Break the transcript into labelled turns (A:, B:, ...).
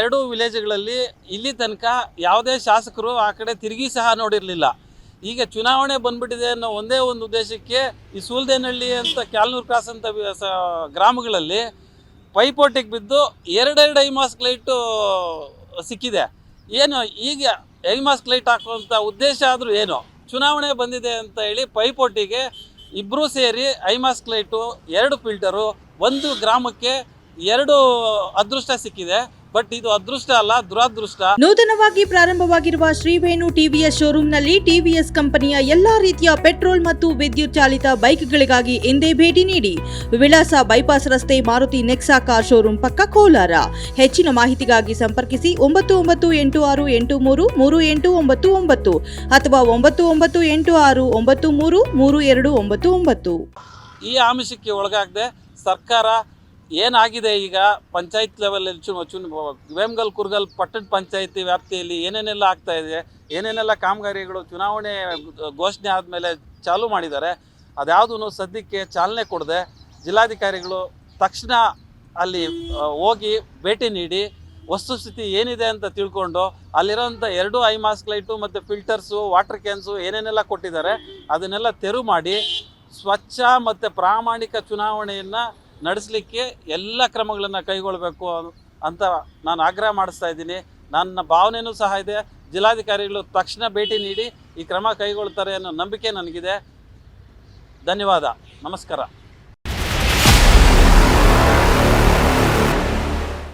A: ಎರಡು ವಿಲೇಜ್ಗಳಲ್ಲಿ ಇಲ್ಲಿ ತನಕ ಯಾವುದೇ ಶಾಸಕರು ಆ ಕಡೆ ತಿರುಗಿ ಸಹ ನೋಡಿರಲಿಲ್ಲ. ಈಗ ಚುನಾವಣೆ ಬಂದ್ಬಿಟ್ಟಿದೆ ಅನ್ನೋ ಒಂದೇ ಒಂದು ಉದ್ದೇಶಕ್ಕೆ ಈ ಸೂಲ್ದೇನಹಳ್ಳಿ ಅಂತ ಕ್ಯಾಲ್ನೂರ್ ಕ್ರಾಸ್ ಅಂತ ಗ್ರಾಮಗಳಲ್ಲಿ ಪೈಪೋಟಿಗೆ ಬಿದ್ದು ಎರಡೆರಡು ಐಮಾಸ್ಕ್ ಲೈಟು ಸಿಕ್ಕಿದೆ. ಏನು ಈಗ ಐಮಾಸ್ಕ್ ಲೈಟ್ ಹಾಕುವಂಥ ಉದ್ದೇಶ ಆದರೂ ಏನು? ಚುನಾವಣೆ ಬಂದಿದೆ ಅಂತ ಹೇಳಿ ಪೈಪೋಟಿಗೆ ಇಬ್ಬರೂ ಸೇರಿ ಐಮಾಸ್ಕ್ ಲೈಟು, ಎರಡು ಫಿಲ್ಟರು, ಒಂದು ಗ್ರಾಮಕ್ಕೆ ಎರಡು ಅದೃಷ್ಟ ಸಿಕ್ಕಿದೆ ಬಟ್ ಇದು ಅದೃಷ್ಟ ಅಲ್ಲ ದುರಾದೃಷ್ಟ.
B: ನೂತನವಾಗಿ ಪ್ರಾರಂಭವಾಗಿರುವ ಶ್ರೀವೇಣು ಟಿವಿಎಸ್ ಶೋರೂಮ್ನಲ್ಲಿ ಟಿವಿಎಸ್ ಕಂಪನಿಯ ಎಲ್ಲಾ ರೀತಿಯ ಪೆಟ್ರೋಲ್ ಮತ್ತು ವಿದ್ಯುತ್ ಚಾಲಿತ ಬೈಕ್ಗಳಿಗಾಗಿ ಎಂದೇ ಭೇಟಿ ನೀಡಿ. ವಿಳಾಸ ಬೈಪಾಸ್ ರಸ್ತೆ ಮಾರುತಿ ನೆಕ್ಸಾ ಕಾರ್ ಶೋರೂಮ್ ಪಕ್ಕ ಕೋಲಾರ. ಹೆಚ್ಚಿನ ಮಾಹಿತಿಗಾಗಿ ಸಂಪರ್ಕಿಸಿ ಒಂಬತ್ತು ಒಂಬತ್ತು ಎಂಟು ಆರು ಎಂಟು ಮೂರು ಮೂರು ಎಂಟು ಒಂಬತ್ತು ಒಂಬತ್ತು ಅಥವಾ ಒಂಬತ್ತು ಒಂಬತ್ತು ಎಂಟು ಆರು ಒಂಬತ್ತು ಮೂರು ಮೂರು ಎರಡು ಒಂಬತ್ತು ಒಂಬತ್ತು.
A: ಈ ಆಮಿಷಕ್ಕೆ ಒಳಗಾಗದೆ ಸರ್ಕಾರ ಏನಾಗಿದೆ ಈಗ ಪಂಚಾಯತ್ ಲೆವೆಲಲ್ಲಿ ಚು ಚು ವೇಮ್ಗಲ್, ಕುರ್ಗಲ್ ಪಟ್ಟಣ ಪಂಚಾಯತಿ ವ್ಯಾಪ್ತಿಯಲ್ಲಿ ಏನೇನೆಲ್ಲ ಆಗ್ತಾ ಇದೆ, ಏನೇನೆಲ್ಲ ಕಾಮಗಾರಿಗಳು ಚುನಾವಣೆ ಘೋಷಣೆ ಆದಮೇಲೆ ಚಾಲೂ ಮಾಡಿದ್ದಾರೆ ಅದ್ಯಾವುದೂ ಸದ್ಯಕ್ಕೆ ಚಾಲನೆ ಕೊಡದೆ ಜಿಲ್ಲಾಧಿಕಾರಿಗಳು ತಕ್ಷಣ ಅಲ್ಲಿ ಹೋಗಿ ಭೇಟಿ ನೀಡಿ ವಸ್ತುಸ್ಥಿತಿ ಏನಿದೆ ಅಂತ ತಿಳ್ಕೊಂಡು ಅಲ್ಲಿರೋಂಥ ಎರಡು ಐ ಮಾಸ್ಕ್ ಲೈಟು ಮತ್ತು ಫಿಲ್ಟರ್ಸು ವಾಟರ್ ಕ್ಯಾನ್ಸು ಏನೇನೆಲ್ಲ ಕೊಟ್ಟಿದ್ದಾರೆ, ಅದನ್ನೆಲ್ಲ ತೆರವು ಮಾಡಿ ಸ್ವಚ್ಛ ಮತ್ತು ಪ್ರಾಮಾಣಿಕ ಚುನಾವಣೆಯನ್ನು ನಡೆಸಲಿಕ್ಕೆ ಎಲ್ಲ ಕ್ರಮಗಳನ್ನು ಕೈಗೊಳ್ಳಬೇಕು ಅಂತ ನಾನು ಆಗ್ರಹ ಮಾಡಿಸ್ತಾ ಇದ್ದೀನಿ. ನನ್ನ ಭಾವನೆಯೂ ಸಹ ಇದೆ. ಜಿಲ್ಲಾಧಿಕಾರಿಗಳು ತಕ್ಷಣ ಭೇಟಿ ನೀಡಿ ಈ ಕ್ರಮ ಕೈಗೊಳ್ತಾರೆ ಅನ್ನೋ ನಂಬಿಕೆ ನನಗಿದೆ. ಧನ್ಯವಾದ. ನಮಸ್ಕಾರ.